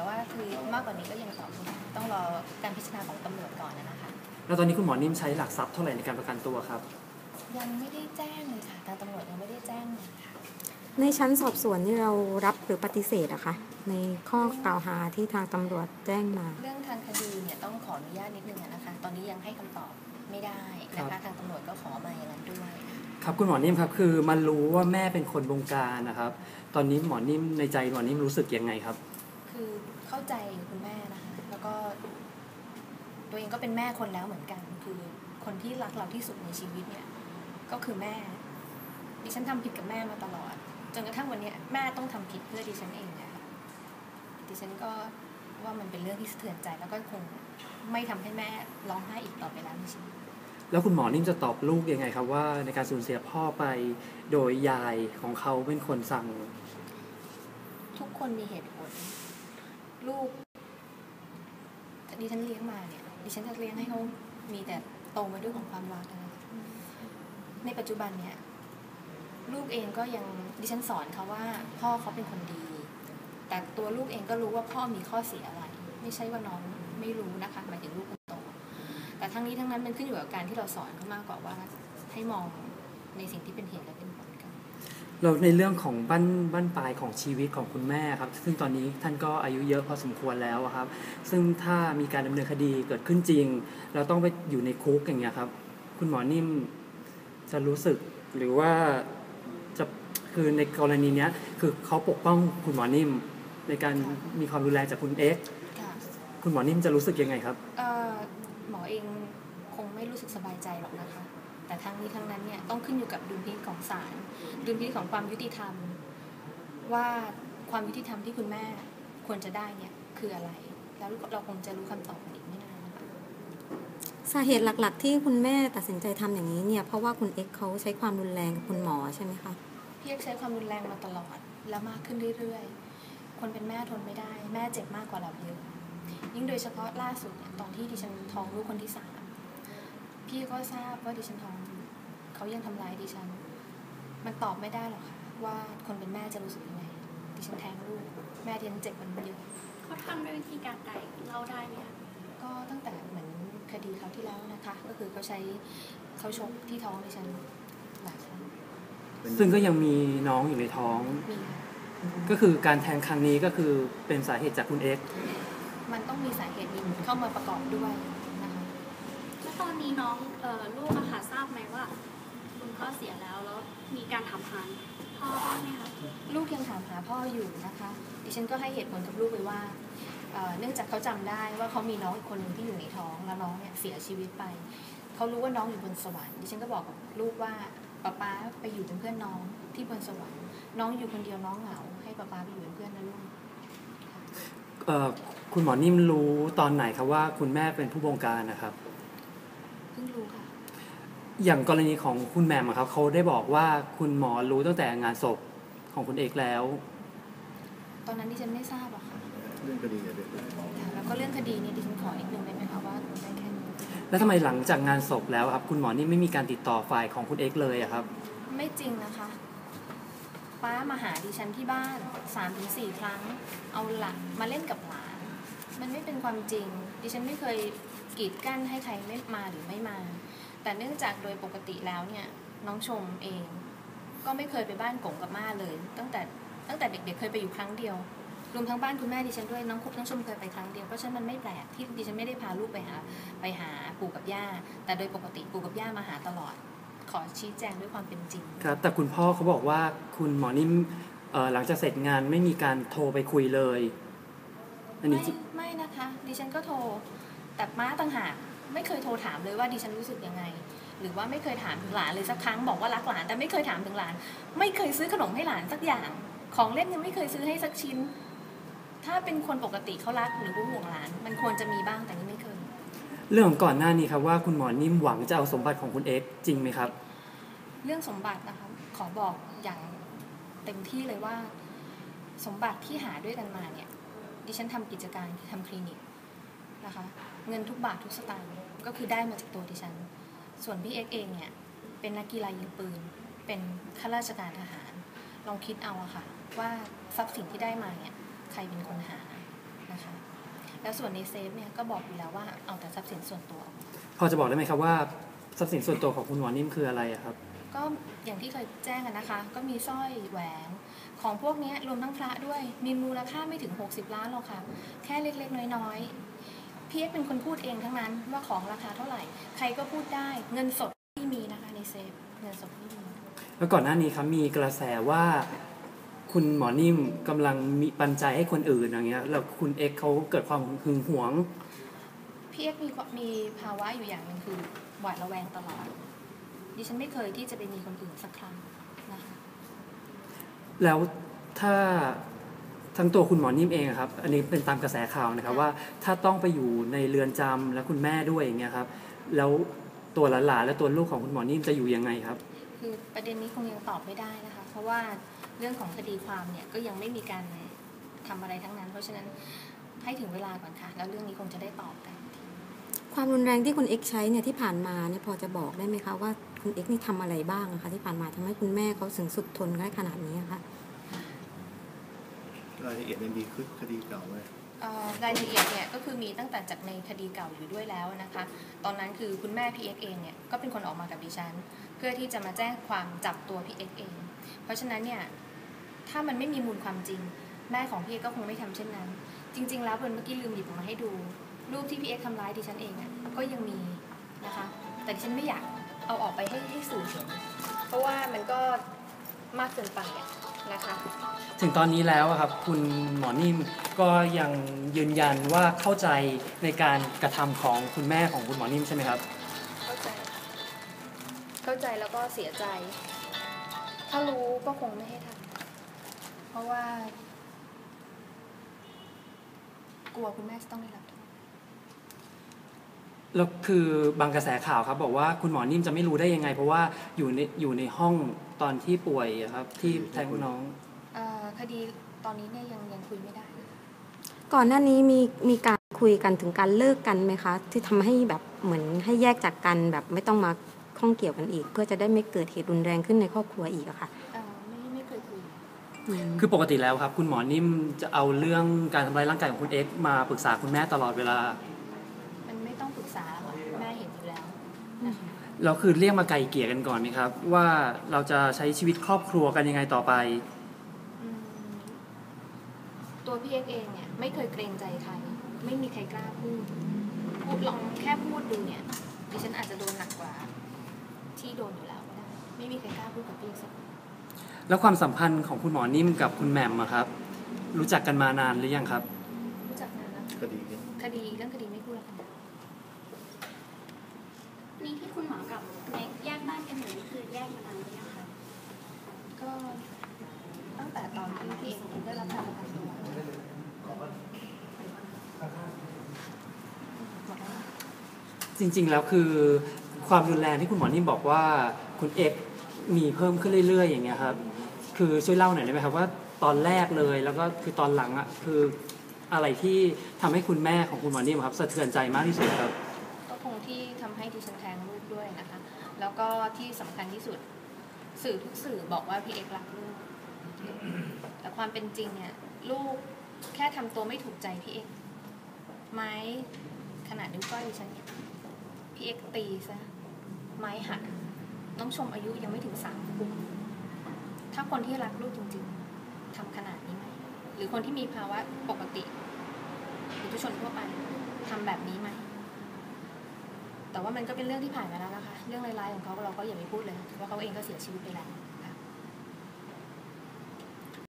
แต่ว่าคือมากกว่านี้ก็ยังตอบไม่ได้ต้องรอการพิจารณาของตำรวจก่อนนะคะ แล้วตอนนี้คุณหมอนิ่มใช้หลักทรัพย์เท่าไหร่ในการประกันตัวครับ ยังไม่ได้แจ้งเลยค่ะทางตำรวจยังไม่ได้แจ้งเลยค่ะในชั้นสอบสวนนี่เรารับหรือปฏิเสธอะคะในข้อกล่าวหาที่ทางตำรวจแจ้งมา เรื่องทางคดีเนี่ยต้องขออนุญาตนิดนึงอะนะคะ ตอนนี้ยังให้คำตอบไม่ได้นะครัคะบทางตำรวจก็ขอมาอย่างนั้นด้วยครับคุณหมอนิ่มครับคือมันรู้ว่าแม่เป็นคนบงการนะครับ ตอนนี้หมอนิ่มในใจหมอนิ่มรู้สึกยังไงครับ คือเข้าใจคุณแม่นะคะแล้วก็ตัวเองก็เป็นแม่คนแล้วเหมือนกัน คือคนที่รักเราที่สุดในชีวิตเนี่ย ก็คือแม่ ดิฉันทำผิดกับแม่มาตลอด จนกระทั่งวันเนี้ยแม่ต้องทำผิดเพื่อดิฉันเองเนี่ยค่ะดิฉันก็ว่ามันเป็นเรื่องที่สะเทือนใจแล้วก็คงไม่ทำให้แม่ร้องไห้อีกต่อไปแล้วในชีวิตแล้วคุณหมอนิ่มจะตอบลูกยังไงครับว่าในการสูญเสียพ่อไปโดยยายของเขาเป็นคนสั่ง ทุกคนมีเหตุผล ลูกดิฉันเลี้ยงมาเนี่ยดิฉันจะเลี้ยงให้เขามีแต่โตมาด้วยของความรักนะคะในปัจจุบันเนี่ย ลูกเองก็ยังดิฉันสอนเขาว่า พ่อเขาเป็นคนดี แต่ตัวลูกเองก็รู้ว่าพ่อมีข้อเสียอะไร ไม่ใช่ว่าน้องไม่รู้นะคะหมายถึงลูกคนโต แต่ทั้งนี้ทั้งนั้นมันขึ้นอยู่กับการที่เราสอนเขามากกว่าว่า ให้มองในสิ่งที่เป็นเหตุและ เป็นผลกันเราในเรื่องของบ้านบ้านปลายของชีวิตของคุณแม่ครับ ซึ่งตอนนี้ท่านก็อายุเยอะพอสมควรแล้วอะครับ ซึ่งถ้ามีการดำเนินคดีเกิดขึ้นจริง เราต้องไปอยู่ในคุกอย่างเงี้ยครับ คุณหมอนิ่มจะรู้สึกหรือว่าจะคือในกรณีเนี้ยคือเขาปกป้องคุณหมอนิ่ม ในการมีความรุนแรงจากคุณเอ็กซ์ค่ะคุณหมอนิ่มจะรู้สึกยังไงครับเอ่อหมอเองคงไม่รู้สึกสบายใจหรอกนะคะ แต่ทั้งนี้ทั้งนั้นเนี่ยต้องขึ้นอยู่กับดุลพินิจของศาลดุลพินิจของความยุติธรรม ว่าความยุติธรรมที่คุณแม่ควรจะได้เนี่ยคืออะไร แล้วเราคงจะรู้คำตอบกันอีกไม่นานนะคะสาเหตุหลักๆ ที่คุณแม่ตัดสินใจทำอย่างนี้เนี่ยเพราะว่าคุณเอ็กซ์เขาใช้ความรุนแรงกับคุณหมอใช่ไหมคะพี่เอกใช้ความรุนแรงมาตลอดแล้วมากขึ้นเรื่อยๆ คนเป็นแม่ทนไม่ได้ แม่เจ็บมากกว่าเราเยอะยิ่งโดยเฉพาะล่าสุดเนี่ยตอนที่ดิฉันท้องลูกคนที่สาม พี่ก็ทราบว่าดิฉันท้องอยู่เขายังทำร้ายดิฉัน มันตอบไม่ได้หรอกค่ะ ว่าคนเป็นแม่จะรู้สึกยังไงดิฉันแท้งลูก แม่ดิฉันเจ็บมันเยอะเขาทำด้วยวิธีการใดเล่าได้ไหมคะก็ตั้งแต่เหมือนคดีเขาวที่แล้วนะคะ ก็คือเขาใช้เขาชกที่ท้องดิฉันหลายครั้งซึ่งก็ยังมีน้องอยู่ในท้อง มีก็คือการแทงครั้งนี้ก็คือเป็นสาเหตุจากคุณเอ็กซ์มันต้องมีสาเหตุอื่นเข้ามาประกอบด้วยนะคะแล้ว ตอนนี้น้องเอ่อลูกอะค่ะทราบไหมว่า คุณพ่อเสียแล้วแล้วมีการถามหาพ่อบ้างไหมคะลูกยังถามหาพ่ออยู่นะคะ ดิฉันก็ให้เหตุผลกับลูกไปว่าเอ่อเนื่องจากเขาจำได้ว่าเขามีน้องอีกคนหนึ่งที่อยู่ในท้องแล้วน้องเนี่ยเสียชีวิตไป เขารู้ว่าน้องอยู่บนสวรรค์ดิฉันก็บอกกับลูกว่าป๊าป๊าไปอยู่เป็นเพื่อนน้องที่บนสวรรค์ น้องอยู่คนเดียวน้องเหงา ให้ป๊าป๊าไปอยู่เป็นเพื่อนนะลูก เอ่อคุณหมอนิ่มรู้ตอนไหนครับว่าคุณแม่เป็นผู้บงการนะครับเพิ่งรู้ค่ะ อย่างกรณีของคุณแหม่มอะครับเขาได้บอกว่าคุณหมอรู้ตั้งแต่งานศพของคุณเอกแล้ว ตอนนั้นดิฉันไม่ทราบหรอกค่ะเรื่องคดีเนี่ยเด็กแล้วก็เรื่องคดีนี้ดิฉันขออีกหนึ่งได้ไหมคะว่าได้แค่นี้แล้วทำไมหลังจากงานศพแล้วครับ คุณหมอนิ่มไม่มีการติดต่อฝ่ายของคุณเอกเลยอะครับ ไม่จริงนะคะ ป้ามาหาดิฉันที่บ้านสามถึงสี่ครั้ง เอาหลักมาเล่นกับหลาน มันไม่เป็นความจริง ดิฉันไม่เคยกีดกั้นให้ใครไม่มาหรือไม่มา แต่เนื่องจากโดยปกติแล้วเนี่ยน้องชมเอง ก็ไม่เคยไปบ้านกงกับม่าเลย ตั้งแต่ตั้งแต่เด็ก ๆ เคยไปอยู่ครั้งเดียวรวมทั้งบ้านคุณแม่ดิฉันด้วยน้องคุกน้องชมเคยไปครั้งเดียวเพราะฉะนั้นมันไม่แปลกที่ดิฉันไม่ได้พาลูกไปหาไปหาปู่กับย่า แต่โดยปกติปู่กับย่ามาหาตลอด ขอชี้แจงด้วยความเป็นจริงครับแต่คุณพ่อเขาบอกว่าคุณหมอนิ่มหลังจากเสร็จงานไม่มีการโทรไปคุยเลย อันนี้ ไม่ไม่นะคะ ดิฉันก็โทร แต่ม้าต่างหากไม่เคยโทรถามเลยว่าดิฉันรู้สึกยังไง หรือว่าไม่เคยถามถึงหลานเลยสักครั้งบอกว่ารักหลาน แต่ไม่เคยถามถึงหลาน ไม่เคยซื้อขนมให้หลานสักอย่าง ของเล่นยังไม่เคยซื้อให้สักชิ้น ถ้าเป็นคนปกติเขารักหรือว่าห่วงหลาน มันควรจะมีบ้างแต่นี่ไม่เคย เรื่องของก่อนหน้านี้ครับว่าคุณหมอนิ่มหวังจะเอาสมบัติของคุณเอกจริงไหมครับ เรื่องสมบัตินะคะขอบอกอย่างเต็มที่เลยว่า สมบัติที่หาด้วยกันมาเนี่ย ดิฉันทำกิจการทำคลินิกนะคะเงินทุกบาททุกสตางค์ก็คือได้มาจากตัวดิฉัน ส่วนพี่เอ็กเองเนี่ยเป็นนักกีฬายิงปืน เป็นข้าราชการทหาร ลองคิดเอาอะค่ะ ว่าทรัพย์สินที่ได้มาเนี่ยใครเป็นคนหานะคะแล้วส่วนในเซฟเนี่ยก็บอกอยู่แล้วว่าเอาแต่ทรัพย์สินส่วนตัว พอจะบอกได้ไหมครับว่าทรัพย์สินส่วนตัวของคุณหมอนิ่มคืออะไรอะครับ ก็อย่างที่เคยแจ้งกันนะคะ ก็มีสร้อยแหวนของพวกเนี้ยรวมทั้งพระด้วย มีมูลค่าไม่ถึง 60 ล้านหรอกค่ะ แค่เล็กๆ น้อยๆพี่เอ็กซ์เป็นคนพูดเองทั้งนั้นว่าของราคาเท่าไหร่ ใครก็พูดได้เงินสดที่มีนะคะในเซฟเงินสดที่มีแล้วก่อนหน้านี้ครับมีกระแสว่าคุณหมอนิ่มกำลังมีปันใจให้คนอื่นอย่างเงี้ยแล้วคุณเอ็กซ์เขาเกิดความหึงหวงพี่เอ็กซ์มีความมีภาวะอยู่อย่างหนึ่งคือหวาดระแวงตลอด ดิฉันไม่เคยที่จะไปมีคนอื่นสักครั้งนะคะแล้วถ้าทั้งตัวคุณหมอนิ่มเองอะครับ อันนี้เป็นตามกระแสข่าวนะครับว่าถ้าต้องไปอยู่ในเรือนจำและคุณแม่ด้วยอย่างเงี้ยครับ แล้วตัวหลานๆและตัวลูกของคุณหมอนิ่มจะอยู่ยังไงครับ คือประเด็นนี้คงยังตอบไม่ได้นะคะ เพราะว่าเรื่องของคดีความเนี่ยก็ยังไม่มีการทำอะไรทั้งนั้น เพราะฉะนั้นให้ถึงเวลาก่อนค่ะ แล้วเรื่องนี้คงจะได้ตอบกัน ความรุนแรงที่คุณเอ็กซ์ใช้เนี่ยที่ผ่านมาเนี่ยพอจะบอกได้ไหมคะว่าคุณเอ็กซ์นี่ทำอะไรบ้างอะคะที่ผ่านมาทำให้คุณแม่เขาถึงสุดทนได้ขนาดนี้อะคะรายละเอียดมันดีขึ้นคดีเก่าไหมเอ่อรายละเอียดเนี่ยก็คือมีตั้งแต่จากในคดีเก่าอยู่ด้วยแล้วนะคะ ตอนนั้นคือคุณแม่พี่เอ็กเองเนี่ยก็เป็นคนออกมากับดิฉัน เพื่อที่จะมาแจ้งความจับตัวพี่เอ็กเอง เพราะฉะนั้นเนี่ยถ้ามันไม่มีมูลความจริง แม่ของพี่เอ็กก็คงไม่ทำเช่นนั้น จริง ๆ แล้วเบิร์นเมื่อกี้ลืมหยิบออกมาให้ดู รูปที่พี่เอ็กทำร้ายดิฉันเองอะก็ยังมีนะคะ แต่ดิฉันไม่อยากเอาออกไปให้ให้สื่อเห็น เพราะว่ามันก็มากเกินไปอะนะคะ ถึงตอนนี้แล้วอะครับคุณหมอนิ่มก็ยังยืนยันว่าเข้าใจในการกระทำของคุณแม่ของคุณหมอนิ่มใช่ไหมครับ เข้าใจ เข้าใจแล้วก็เสียใจ ถ้ารู้ก็คงไม่ให้ทำเพราะว่า กลัวคุณแม่จะต้องได้รับโทษ แล้วคือบางกระแสข่าวครับ บอกว่าคุณหมอนิ่มจะไม่รู้ได้ยังไง เพราะว่าอยู่ในอยู่ในห้องตอนที่ป่วยอะครับ ที่แทงน้อง เอ่อคดีตอนนี้เนี่ยยังยังคุยไม่ได้ ก่อนหน้านี้มีมีการคุยกันถึงการเลิกกันไหมคะ ที่ทำให้แบบเหมือนให้แยกจากกันแบบไม่ต้องมาข้องเกี่ยวกันอีก เพื่อจะได้ไม่เกิดเหตุรุนแรงขึ้นในครอบครัวอีกอะค่ะเอ่อไม่ไม่เคยคุย อืมคือปกติแล้วครับ คุณหมอนิ่มจะเอาเรื่องการทำร้ายร่างกายของคุณเอ็กซ์มาปรึกษาคุณแม่ตลอดเวลา เราคือเรียกมาไกลเกลี่ยกันก่อนไหมครับ ว่าเราจะใช้ชีวิตครอบครัวกันยังไงต่อไปอืมตัวพี่เอกเองเนี่ยไม่เคยเกรงใจใคร ไม่มีใครกล้าพูดพูดลองแค่พูดดูเนี่ยดิฉันอาจจะโดนหนักกว่า ที่โดนอยู่แล้วก็ได้ไม่มีใครกล้าพูดกับพี่เอกสักคนแล้วความสัมพันธ์ของคุณหมอนิ่มกับคุณแหม่มอะครับ รู้จักกันมานานหรือยังครับ รู้จักนานแล้วคดีนี้คดีเรื่องคดีไม่พูดแล้วกัน นี่ที่คุณหมอกับแม็กแยกบ้านกันอยู่นี่คือแย กมานานหรือยังคะก็ตั้งแต่ตอนที่พี่เอกได้รับการประกันตัวจริงๆแล้วคือความรุนแรงที่คุณหมอนิ่มบอกว่าคุณเอกมีเพิ่มขึ้นเรื่อย ๆ อย่างเงี้ยครับ คือช่วยเล่าหน่อยได้ไหมครับว่าตอนแรกเลยแล้วก็คือตอนหลังอะคืออะไรที่ทำให้คุณแม่ของคุณหมอนิ่มครับสะเทือนใจมากที่สุดครับ ก็คงที่ทำให้ดิฉันแทงลูก แล้วก็ที่สำคัญที่สุด สื่อทุกสื่อบอกว่าพี่เอกรักลูก แต่ความเป็นจริงเนี่ยลูกแค่ทำตัวไม่ถูกใจพี่เอกไม้ขนาดนิ้วก้อยดิฉันเนี่ยพี่เอกตีซะไม้หักน้องชมอายุยังไม่ถึงสามขวบถ้าคนที่รักลูกจริงๆทำขนาดนี้ไหมหรือคนที่มีภาวะปกติหรือทุชนทั่วไปทำแบบนี้ไหมแต่ว่ามันก็เป็นเรื่องที่ผ่านมาแล้วนะ เรื่องร้ายๆของเขาเราก็อย่าไปพูดเลยว่าเขาเองก็เสียชีวิตไปแล้ว